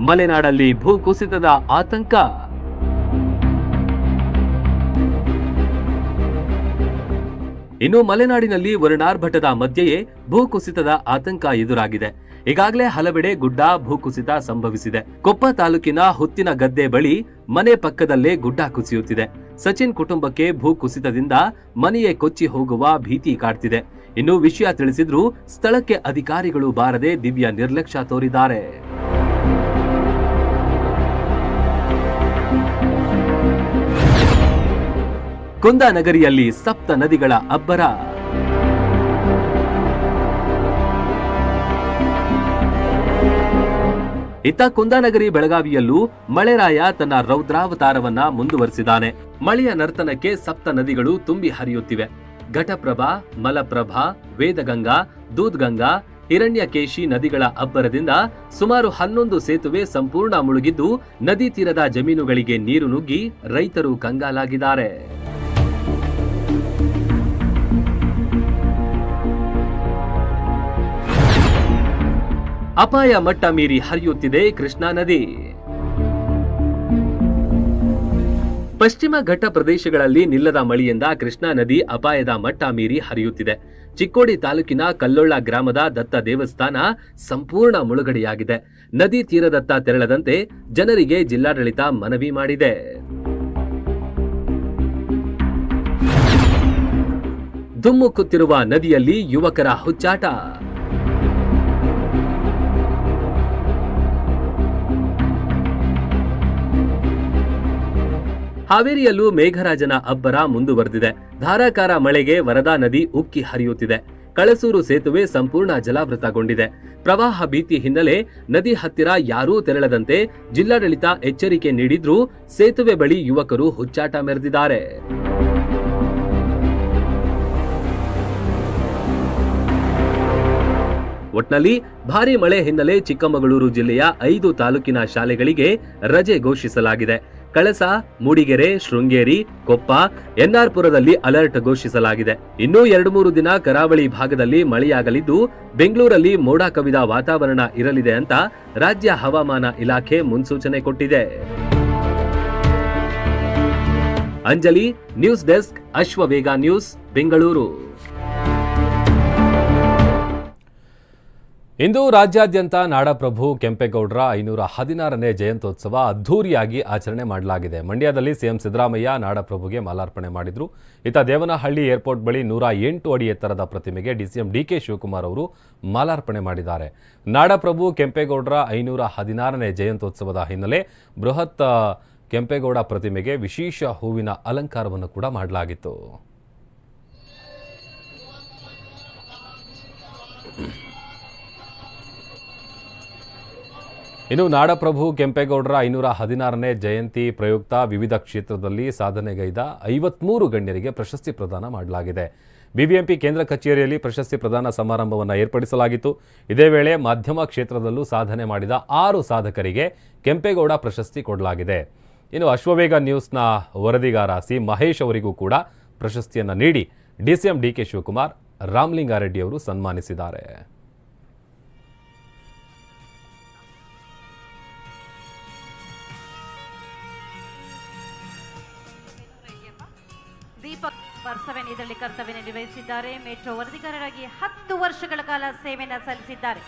A: ಮಲೆನಾಡಲ್ಲಿ ಭೂಕುಸಿತದ ಆತಂಕ. ಇನ್ನು ಮಲೆನಾಡಿನಲ್ಲಿ ವರುಣಾರ್ಭಟದ ಮಧ್ಯೆಯೇ ಭೂಕುಸಿತದ ಆತಂಕ ಎದುರಾಗಿದೆ. ಈಗಾಗಲೇ ಹಲವೆಡೆ ಗುಡ್ಡ ಭೂಕುಸಿತ ಸಂಭವಿಸಿದೆ. ಕೊಪ್ಪ ತಾಲೂಕಿನ ಹುತ್ತಿನ ಗದ್ದೆ ಬಳಿ ಮನೆ ಪಕ್ಕದಲ್ಲೇ ಗುಡ್ಡ ಕುಸಿಯುತ್ತಿದೆ. ಸಚಿನ್ ಕುಟುಂಬಕ್ಕೆ ಭೂಕುಸಿತದಿಂದ ಮನೆಯೇ ಕೊಚ್ಚಿ ಹೋಗುವ ಭೀತಿ ಕಾಡ್ತಿದೆ. ಇನ್ನು ವಿಷಯ ತಿಳಿಸಿದ್ರೂ ಸ್ಥಳಕ್ಕೆ ಅಧಿಕಾರಿಗಳು ಬಾರದೆ ದಿವ್ಯ ನಿರ್ಲಕ್ಷ್ಯ ತೋರಿದ್ದಾರೆ. ಕುಂದಾನಗರಿಯಲ್ಲಿ ಸಪ್ತ ನದಿಗಳ ಅಬ್ಬರ. ಇತ್ತ ಕುಂದಾನಗರಿ ಬೆಳಗಾವಿಯಲ್ಲೂ ಮಳೆರಾಯ ತನ್ನ ರೌದ್ರಾವತಾರವನ್ನ ಮುಂದುವರಿಸಿದ್ದಾನೆ. ಮಳೆಯ ನರ್ತನಕ್ಕೆ ಸಪ್ತ ನದಿಗಳು ತುಂಬಿ ಹರಿಯುತ್ತಿವೆ. ಘಟಪ್ರಭಾ, ಮಲಪ್ರಭಾ, ವೇದಗಂಗಾ, ದೂದ್ಗಂಗಾ, ಹಿರಣ್ಯಕೇಶಿ ನದಿಗಳ ಅಬ್ಬರದಿಂದ ಸುಮಾರು ಹನ್ನೊಂದು ಸೇತುವೆ ಸಂಪೂರ್ಣ ಮುಳುಗಿದ್ದು, ನದಿ ತೀರದ ಜಮೀನುಗಳಿಗೆ ನೀರು ನುಗ್ಗಿ ರೈತರು ಕಂಗಾಲಾಗಿದ್ದಾರೆ. ಅಪಾಯ ಮಟ್ಟ ಮೀರಿ ಹರಿಯುತ್ತಿದೆ ಕೃಷ್ಣಾ ನದಿ. ಪಶ್ಚಿಮ ಘಟ್ಟ ಪ್ರದೇಶಗಳಲ್ಲಿ ನಿಲ್ಲದ ಮಳೆಯಿಂದ ಕೃಷ್ಣಾ ನದಿ ಅಪಾಯದ ಮಟ್ಟ ಮೀರಿ ಹರಿಯುತ್ತಿದೆ. ಚಿಕ್ಕೋಡಿ ತಾಲೂಕಿನ ಕಲ್ಲೊಳ್ಳ ಗ್ರಾಮದ ದತ್ತ ದೇವಸ್ಥಾನ ಸಂಪೂರ್ಣ ಮುಳುಗಡೆಯಾಗಿದೆ. ನದಿ ತೀರದತ್ತ ತೆರಳದಂತೆ ಜನರಿಗೆ ಜಿಲ್ಲಾಡಳಿತ ಮನವಿ ಮಾಡಿದೆ. ಧುಮ್ಮುಕುತ್ತಿರುವ ನದಿಯಲ್ಲಿ ಯುವಕರ ಹುಚ್ಚಾಟ. ಹಾವೇರಿಯಲ್ಲೂ ಮೇಘರಾಜನ ಅಬ್ಬರ ಮುಂದುವರೆದಿದೆ. ಧಾರಾಕಾರ ಮಳೆಗೆ ವರದಾ ನದಿ ಉಕ್ಕಿ ಹರಿಯುತ್ತಿದೆ. ಕಳಸೂರು ಸೇತುವೆ ಸಂಪೂರ್ಣ ಜಲಾವೃತಗೊಂಡಿದೆ. ಪ್ರವಾಹ ಭೀತಿ ಹಿನ್ನೆಲೆ ನದಿ ಹತ್ತಿರ ಯಾರೂ ತೆರಳದಂತೆ ಜಿಲ್ಲಾಡಳಿತ ಎಚ್ಚರಿಕೆ ನೀಡಿದ್ರೂ ಸೇತುವೆ ಬಳಿ ಯುವಕರು ಹುಚ್ಚಾಟ ಮೆರೆದಿದ್ದಾರೆ. ಒಟ್ನಲ್ಲಿ ಭಾರಿ ಮಳೆ ಹಿನ್ನೆಲೆ ಚಿಕ್ಕಮಗಳೂರು ಜಿಲ್ಲೆಯ ಐದು ತಾಲೂಕಿನ ಶಾಲೆಗಳಿಗೆ ರಜೆ ಘೋಷಿಸಲಾಗಿದೆ. ಕಳಸ, ಮೂಡಿಗೆರೆ, ಶೃಂಗೇರಿ, ಕೊಪ್ಪ ಎನ್ಆರ್ಪುರದಲ್ಲಿ ಅಲರ್ಟ್ ಘೋಷಿಸಲಾಗಿದೆ. ಇನ್ನೂ ಎರಡು ಮೂರು ದಿನ ಕರಾವಳಿ ಭಾಗದಲ್ಲಿ ಮಳೆಯಾಗಲಿದ್ದು, ಬೆಂಗಳೂರಲ್ಲಿ ಮೋಡ ಕವಿದ ವಾತಾವರಣ ಇರಲಿದೆ ಅಂತ ರಾಜ್ಯ ಹವಾಮಾನ ಇಲಾಖೆ ಮುನ್ಸೂಚನೆ ಕೊಟ್ಟಿದೆ. Anjali, news desk, Ashwavega news, Bengaluru.
N: ಇಂದು ರಾಜ್ಯಾದ್ಯಂತ ನಾಡಪ್ರಭು ಕೆಂಪೇಗೌಡರ ಐನೂರ ಹದಿನಾರನೇ ಜಯಂತ್ಯೋತ್ಸವ ಅದ್ಧೂರಿಯಾಗಿ ಆಚರಣೆ ಮಾಡಲಾಗಿದೆ. ಮಂಡ್ಯದಲ್ಲಿ ಸಿಎಂ ಸಿದ್ದರಾಮಯ್ಯ ನಾಡಪ್ರಭುಗೆ ಮಾಲಾರ್ಪಣೆ ಮಾಡಿದರು. ಇತ್ತ ದೇವನಹಳ್ಳಿ ಏರ್ಪೋರ್ಟ್ ಬಳಿ ನೂರ ಎಂಟು ಅಡಿ ಎತ್ತರದ ಪ್ರತಿಮೆಗೆ ಡಿಸಿಎಂ ಡಿಕೆ ಶಿವಕುಮಾರ್ ಅವರು ಮಾಲಾರ್ಪಣೆ ಮಾಡಿದ್ದಾರೆ. ನಾಡಪ್ರಭು ಕೆಂಪೇಗೌಡರ ಐನೂರ ಹದಿನಾರನೇ ಜಯಂತ್ಯೋತ್ಸವದ ಹಿನ್ನೆಲೆ ಬೃಹತ್ ಕೆಂಪೇಗೌಡ ಪ್ರತಿಮೆಗೆ ವಿಶೇಷ ಹೂವಿನ ಅಲಂಕಾರವನ್ನು ಕೂಡ ಮಾಡಲಾಗಿತ್ತು.
A: ಇನ್ನು ನಾಡಪ್ರಭು ಕೆಂಪೇಗೌಡರ ಐನೂರ ಹದಿನಾರನೇ ಜಯಂತಿ ಪ್ರಯುಕ್ತ ವಿವಿಧ ಕ್ಷೇತ್ರದಲ್ಲಿ ಸಾಧನೆಗೈದ ಐವತ್ಮೂರು ಗಣ್ಯರಿಗೆ ಪ್ರಶಸ್ತಿ ಪ್ರದಾನ ಮಾಡಲಾಗಿದೆ. ಬಿಬಿಎಂಪಿ ಕೇಂದ್ರ ಕಚೇರಿಯಲ್ಲಿ ಪ್ರಶಸ್ತಿ ಪ್ರದಾನ ಸಮಾರಂಭವನ್ನು ಏರ್ಪಡಿಸಲಾಗಿತ್ತು. ಇದೇ ವೇಳೆ ಮಾಧ್ಯಮ ಕ್ಷೇತ್ರದಲ್ಲೂ ಸಾಧನೆ ಮಾಡಿದ ಆರು ಸಾಧಕರಿಗೆ ಕೆಂಪೇಗೌಡ ಪ್ರಶಸ್ತಿ ಕೊಡಲಾಗಿದೆ. ಇನ್ನು ಅಶ್ವವೇಗ ನ್ಯೂಸ್ನ ವರದಿಗಾರ ಸಿ ಮಹೇಶ್ ಅವರಿಗೂ ಕೂಡ ಪ್ರಶಸ್ತಿಯನ್ನು ನೀಡಿ ಡಿಸಿಎಂ ಡಿಕೆ ಶಿವಕುಮಾರ್, ರಾಮಲಿಂಗಾರೆಡ್ಡಿ ಅವರು ಸನ್ಮಾನಿಸಿದ್ದಾರೆ.
O: ದೀಪಕ್ ಪರ್ಸವೆನ್ ಇದರಲ್ಲಿ ಕರ್ತವ್ಯ ನಿರ್ವಹಿಸಿದ್ದಾರೆ. ಮೆಟ್ರೋ ವರದಿಗಾರರಾಗಿ ಹತ್ತು ವರ್ಷಗಳ ಕಾಲ ಸೇವೆಯನ್ನು ಸಲ್ಲಿಸಿದ್ದಾರೆ.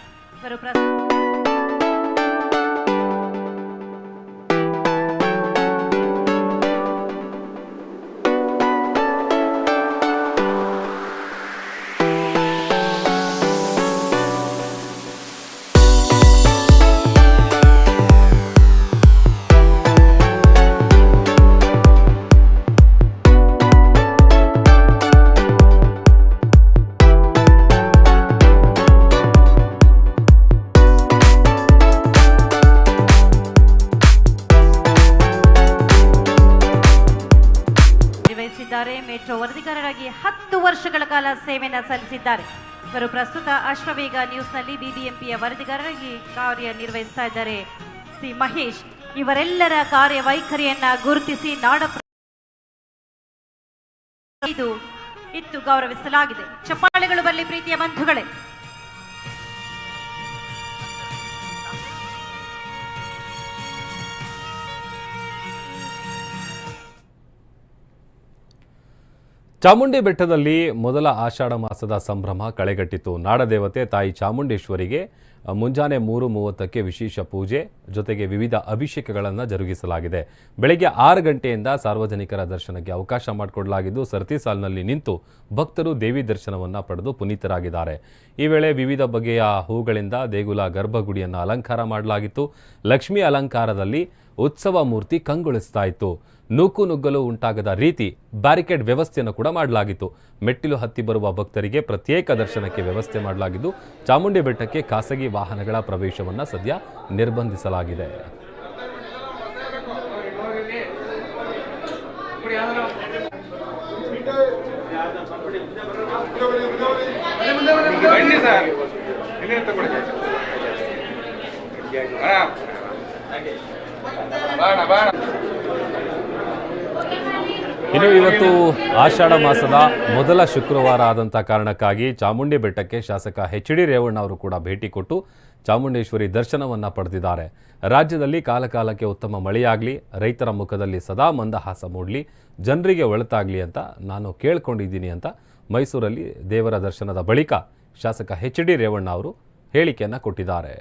O: ವರ್ಷಗಳ ಕಾಲ ಸೇವೆಯನ್ನು ಸಲ್ಲಿಸಿದ್ದಾರೆ. ಇವರು ಪ್ರಸ್ತುತ ಅಶ್ವವೇಗ ನ್ಯೂಸ್ನಲ್ಲಿ ಬಿಬಿಎಂಪಿಯ ವರದಿಗಾರರಾಗಿ ಕಾರ್ಯನಿರ್ವಹಿಸ್ತಾ ಇದ್ದಾರೆ. ಸಿ ಮಹೇಶ್, ಇವರೆಲ್ಲರ ಕಾರ್ಯವೈಖರಿಯನ್ನ ಗುರುತಿಸಿ ನಾಡ ಇದು ಇತ್ತು ಗೌರವಿಸಲಾಗಿದೆ. ಚಪ್ಪಾಳೆಗಳು ಬರಲಿ ಪ್ರೀತಿಯ ಬಂಧುಗಳೇ.
A: ಚಾಮುಂಡಿ ಬೆಟ್ಟದಲ್ಲಿ ಮೊದಲ ಆಷಾಢ ಮಾಸದ ಸಂಭ್ರಮ ಕಳೆಗಟ್ಟಿತು. ನಾಡದೇವತೆ ತಾಯಿ ಚಾಮುಂಡೇಶ್ವರಿಗೆ ಮುಂಜಾನೆ ಮೂರು ಮೂವತ್ತಕ್ಕೆ ವಿಶೇಷ ಪೂಜೆ, ಜೊತೆಗೆ ವಿವಿಧ ಅಭಿಷೇಕಗಳನ್ನು ಜರುಗಿಸಲಾಗಿದೆ. ಬೆಳಗ್ಗೆ ಆರು ಗಂಟೆಯಿಂದ ಸಾರ್ವಜನಿಕರ ದರ್ಶನಕ್ಕೆ ಅವಕಾಶ ಮಾಡಿಕೊಡಲಾಗಿದ್ದು, ಸರತಿ ಸಾಲಿನಲ್ಲಿ ನಿಂತು ಭಕ್ತರು ದೇವಿ ದರ್ಶನವನ್ನು ಪಡೆದು ಪುನೀತರಾಗಿದ್ದಾರೆ. ಈ ವೇಳೆ ವಿವಿಧ ಬಗೆಯ ಹೂಗಳಿಂದ ದೇಗುಲ ಗರ್ಭಗುಡಿಯನ್ನು ಅಲಂಕಾರ ಮಾಡಲಾಗಿತ್ತು. ಲಕ್ಷ್ಮಿ ಅಲಂಕಾರದಲ್ಲಿ ಉತ್ಸವ ಮೂರ್ತಿ ಕಂಗೊಳಿಸ್ತಾ ಇತ್ತು. ನೂಕು ನುಗ್ಗಲು ಉಂಟಾಗದ ರೀತಿ ಬ್ಯಾರಿಕೇಡ್ ವ್ಯವಸ್ಥೆಯನ್ನು ಕೂಡ ಮಾಡಲಾಗಿತ್ತು. ಮೆಟ್ಟಿಲು ಹತ್ತಿ ಬರುವ ಭಕ್ತರಿಗೆ ಪ್ರತ್ಯೇಕ ದರ್ಶನಕ್ಕೆ ವ್ಯವಸ್ಥೆ ಮಾಡಲಾಗಿದ್ದು, ಚಾಮುಂಡಿ ಬೆಟ್ಟಕ್ಕೆ ಖಾಸಗಿ ವಾಹನಗಳ ಪ್ರವೇಶವನ್ನು ಸದ್ಯ ನಿರ್ಬಂಧಿಸಲಾಗಿದೆ. ಇನ್ನು ಇವತ್ತು ಆಷಾಢ ಮಾಸದ ಮೊದಲ ಶುಕ್ರವಾರ ಆದಂಥ ಕಾರಣಕ್ಕಾಗಿ ಚಾಮುಂಡಿ ಬೆಟ್ಟಕ್ಕೆ ಶಾಸಕ ಎಚ್ ಡಿ ರೇವಣ್ಣ ಅವರು ಕೂಡ ಭೇಟಿ ಕೊಟ್ಟು ಚಾಮುಂಡೇಶ್ವರಿ ದರ್ಶನವನ್ನು ಪಡೆದಿದ್ದಾರೆ. ರಾಜ್ಯದಲ್ಲಿ ಕಾಲಕಾಲಕ್ಕೆ ಉತ್ತಮ ಮಳೆಯಾಗಲಿ, ರೈತರ ಮುಖದಲ್ಲಿ ಸದಾ ಮಂದಹಾಸ ಮೂಡಲಿ, ಜನರಿಗೆ ಒಳತಾಗಲಿ ಅಂತ ನಾನು ಕೇಳ್ಕೊಂಡಿದ್ದೀನಿ ಅಂತ ಮೈಸೂರಲ್ಲಿ ದೇವರ ದರ್ಶನದ ಬಳಿಕ ಶಾಸಕ ಎಚ್ ಡಿ ರೇವಣ್ಣ ಅವರು ಹೇಳಿಕೆಯನ್ನು ಕೊಟ್ಟಿದ್ದಾರೆ.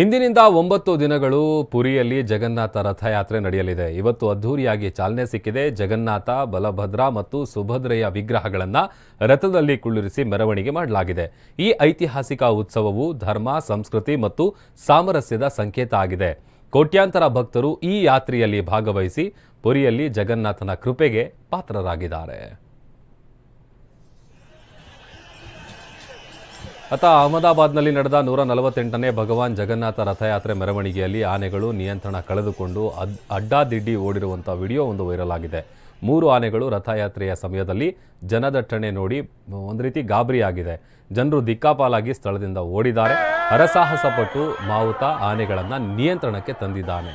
A: ಇಂದಿನಿಂದ ಒಂಬತ್ತು ದಿನಗಳು ಪುರಿಯಲ್ಲಿ ಜಗನ್ನಾಥ ರಥಯಾತ್ರೆ ನಡೆಯಲಿದೆ. ಇವತ್ತು ಅದ್ಧೂರಿಯಾಗಿ ಚಾಲನೆ ಸಿಕ್ಕಿದೆ. ಜಗನ್ನಾಥ, ಬಲಭದ್ರ ಮತ್ತು ಸುಭದ್ರೆಯ ವಿಗ್ರಹಗಳನ್ನು ರಥದಲ್ಲಿ ಕುಳ್ಳಿರಿಸಿ ಮೆರವಣಿಗೆ ಮಾಡಲಾಗಿದೆ. ಈ ಐತಿಹಾಸಿಕ ಉತ್ಸವವು ಧರ್ಮ, ಸಂಸ್ಕೃತಿ ಮತ್ತು ಸಾಮರಸ್ಯದ ಸಂಕೇತ ಆಗಿದೆ. ಕೋಟ್ಯಾಂತರ ಭಕ್ತರು ಈ ಯಾತ್ರೆಯಲ್ಲಿ ಭಾಗವಹಿಸಿ ಪುರಿಯಲ್ಲಿ ಜಗನ್ನಾಥನ ಕೃಪೆಗೆ ಪಾತ್ರರಾಗಿದ್ದಾರೆ. ಅತ ಅಹಮದಾಬಾದ್ನಲ್ಲಿ ನಡೆದ ನೂರ ನಲವತ್ತೆಂಟನೇ ಭಗವಾನ್ ಜಗನ್ನಾಥ ರಥಯಾತ್ರೆ ಮೆರವಣಿಗೆಯಲ್ಲಿ ಆನೆಗಳು ನಿಯಂತ್ರಣ ಕಳೆದುಕೊಂಡು ಅದ್ ಅಡ್ಡಾದಿಡ್ಡಿ ಓಡಿರುವಂಥ ವಿಡಿಯೋ ಒಂದು ವೈರಲ್ ಆಗಿದೆ. ಮೂರು ಆನೆಗಳು ರಥಯಾತ್ರೆಯ ಸಮಯದಲ್ಲಿ ಜನದಟ್ಟಣೆ ನೋಡಿ ಒಂದು ರೀತಿ ಗಾಬರಿಯಾಗಿದೆ ಜನರು ದಿಕ್ಕಾಪಾಲಾಗಿ ಸ್ಥಳದಿಂದ ಓಡಿದ್ದಾರೆ. ಹರಸಾಹಸ ಪಟ್ಟು ಮಾವುತ ಆನೆಗಳನ್ನು ನಿಯಂತ್ರಣಕ್ಕೆ ತಂದಿದ್ದಾನೆ.